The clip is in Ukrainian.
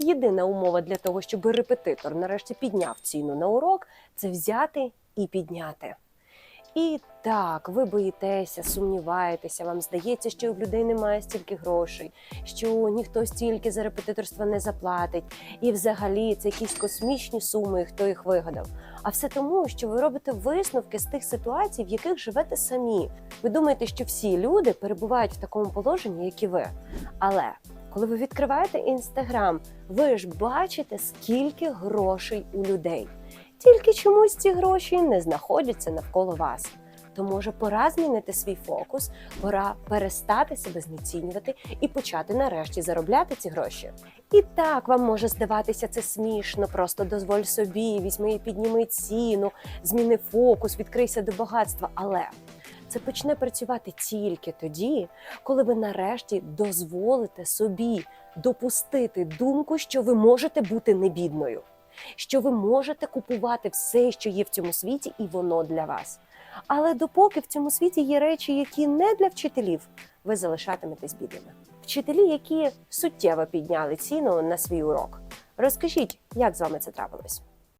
Єдина умова для того, щоб репетитор нарешті підняв ціну на урок, це взяти і підняти. І так, ви боїтеся, сумніваєтеся, вам здається, що у людей немає стільки грошей, що ніхто стільки за репетиторство не заплатить, і взагалі це якісь космічні суми, хто їх вигадав. А все тому, що ви робите висновки з тих ситуацій, в яких живете самі. Ви думаєте, що всі люди перебувають в такому положенні, як і ви. Але коли ви відкриваєте інстаграм, ви ж бачите, скільки грошей у людей. Тільки чомусь ці гроші не знаходяться навколо вас. То може пора змінити свій фокус, пора перестати себе знецінювати і почати нарешті заробляти ці гроші. І так вам може здаватися це смішно, просто дозволь собі, візьми і підніми ціну, зміни фокус, відкрийся до багатства. Але це почне працювати тільки тоді, коли ви нарешті дозволите собі допустити думку, що ви можете бути небідною, що ви можете купувати все, що є в цьому світі, і воно для вас. Але допоки в цьому світі є речі, які не для вчителів, ви залишатиметесь бідними. Вчителі, які суттєво підняли ціну на свій урок. Розкажіть, як з вами це трапилось?